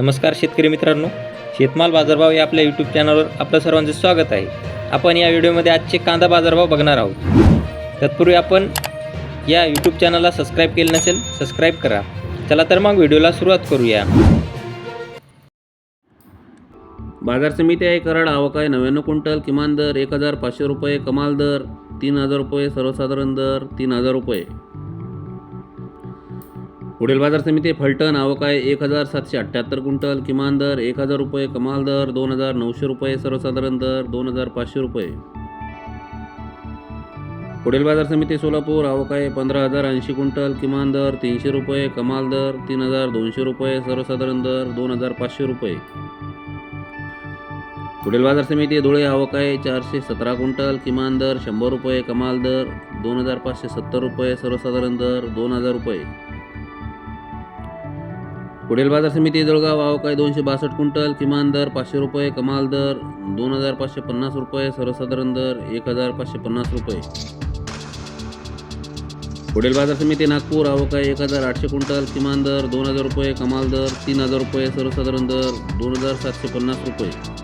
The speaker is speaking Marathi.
नमस्कार शेतकरी मित्रांनो शेतमाल बाजारभाव या आपल्या यूट्यूब चॅनलवर आपलं सर्वांचं स्वागत आहे. आपण या व्हिडिओमध्ये आजचे कांदा बाजारभाव बघणार आहोत. तत्पूर्वी आपण या यूट्यूब चॅनलला सबस्क्राईब केलं नसेल सबस्क्राईब करा. चला तर मग व्हिडिओला सुरुवात करूया. बाजार समिती आहे कराड आवक आहे नव्याण्णव क्विंटल किमान दर एक हजार पाचशे रुपये कमाल दर तीन हजार रुपये सर्वसाधारण दर तीन हजार रुपये. पुढील बाजार समिती फलटण आवक आहे एक हजार सातशे अठ्ठ्याहत्तर क्विंटल किमान दर एक हजार रुपये कमाल दर दोन हजार नऊशे रुपये सर्वसाधारण दर दोन हजार पाचशे रुपये. पुढील बाजार समिती सोलापूर आवक आहे पंधरा हजार ऐंशी क्विंटल किमान दर तीनशे रुपये कमाल दर तीन हजार दोनशे रुपये सर्वसाधारण दर दोन हजार पाचशे रुपये. पुढील बाजार समिती धुळे आवक आहे चारशे सतरा क्विंटल किमान दर शंभर रुपये कमाल दर दोन हजार पाचशे सत्तर रुपये सर्वसाधारण दर दोन हजार रुपये. पुढील बाजार समिती जळगाव आवक आहे दोनशे बासष्ट क्विंटल किमान दर पाचशे रुपये कमाल दर दोन हजार पाचशे पन्नास रुपये सर्वसाधारण दर एक हजार पाचशे पन्नास रुपये. पुढील बाजार समिती नागपूर आवक आहे एक हजार आठशे क्विंटल किमान दर दोन हजार रुपये कमाल दर तीन हजार रुपये सर्वसाधारण दर दोन हजार सातशे पन्नास रुपये.